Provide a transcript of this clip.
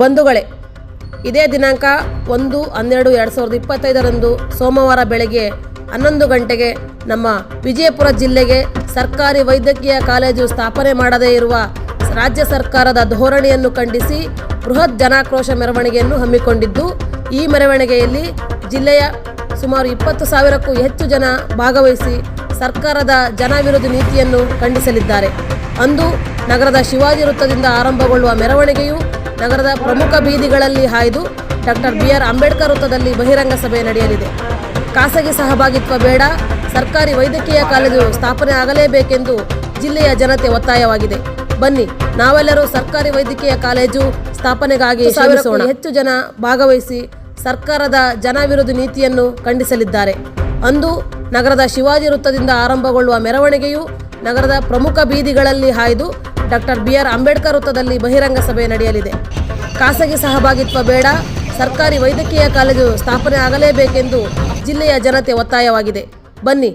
ಬಂಧುಗಳೇ, ಇದೇ ದಿನಾಂಕ ಒಂದು, ಹನ್ನೆರಡು, ಎರಡು ಸಾವಿರದ ಇಪ್ಪತ್ತೈದರಂದು ಸೋಮವಾರ ಬೆಳಗ್ಗೆ ಹನ್ನೊಂದು ಗಂಟೆಗೆ ನಮ್ಮ ವಿಜಯಪುರ ಜಿಲ್ಲೆಗೆ ಸರ್ಕಾರಿ ವೈದ್ಯಕೀಯ ಕಾಲೇಜು ಸ್ಥಾಪನೆ ಮಾಡದೇ ಇರುವ ರಾಜ್ಯ ಸರ್ಕಾರದ ಧೋರಣೆಯನ್ನು ಖಂಡಿಸಿ ಬೃಹತ್ ಜನಾಕ್ರೋಶ ಮೆರವಣಿಗೆಯನ್ನು ಹಮ್ಮಿಕೊಂಡಿದ್ದು, ಈ ಮೆರವಣಿಗೆಯಲ್ಲಿ ಜಿಲ್ಲೆಯ ಸುಮಾರು ಇಪ್ಪತ್ತು ಸಾವಿರಕ್ಕೂ ಹೆಚ್ಚು ಜನ ಭಾಗವಹಿಸಿ ಸರ್ಕಾರದ ಜನವಿರೋಧಿ ನೀತಿಯನ್ನು ಖಂಡಿಸಲಿದ್ದಾರೆ. ಅಂದು ನಗರದ ಶಿವಾಜಿ ವೃತ್ತದಿಂದ ಆರಂಭಗೊಳ್ಳುವ ಮೆರವಣಿಗೆಯು ನಗರದ ಪ್ರಮುಖ ಬೀದಿಗಳಲ್ಲಿ ಹಾಯ್ದು ಡಾಕ್ಟರ್ ಬಿ ಆರ್ ಅಂಬೇಡ್ಕರ್ ವೃತ್ತದಲ್ಲಿ ಬಹಿರಂಗ ಸಭೆ ನಡೆಯಲಿದೆ. ಖಾಸಗಿ ಸಹಭಾಗಿತ್ವ ಬೇಡ ಸರ್ಕಾರಿ ವೈದ್ಯಕೀಯ ಕಾಲೇಜು ಸ್ಥಾಪನೆ ಆಗಲೇಬೇಕೆಂದು ಜಿಲ್ಲೆಯ ಜನತೆ ಒತ್ತಾಯವಾಗಿದೆ. ಬನ್ನಿ ನಾವೆಲ್ಲರೂ ಸರ್ಕಾರಿ ವೈದ್ಯಕೀಯ ಕಾಲೇಜು ಸ್ಥಾಪನೆಗಾಗಿ ಹೆಚ್ಚು ಜನ ಭಾಗವಹಿಸಿ ಸರ್ಕಾರದ ಜನವಿರೋಧಿ ನೀತಿಯನ್ನು ಖಂಡಿಸಲಿದ್ದಾರೆ. ಅಂದು ನಗರದ ಶಿವಾಜಿ ವೃತ್ತದಿಂದ ಆರಂಭಗೊಳ್ಳುವ ಮೆರವಣಿಗೆಯು ನಗರದ ಪ್ರಮುಖ ಬೀದಿಗಳಲ್ಲಿ ಹಾಯ್ದು ಡಾಕ್ಟರ್ ಬಿ ಆರ್ ಅಂಬೇಡ್ಕರ್ ವೃತ್ತದಲ್ಲಿ ಬಹಿರಂಗ ಸಭೆ ನಡೆಯಲಿದೆ. ಖಾಸಗಿ ಸಹಭಾಗಿತ್ವ ಬೇಡ, ಸರ್ಕಾರಿ ವೈದ್ಯಕೀಯ ಕಾಲೇಜು ಸ್ಥಾಪನೆ ಆಗಲೇಬೇಕೆಂದು ಜಿಲ್ಲೆಯ ಜನತೆ ಒತ್ತಾಯವಾಗಿದೆ. ಬನ್ನಿ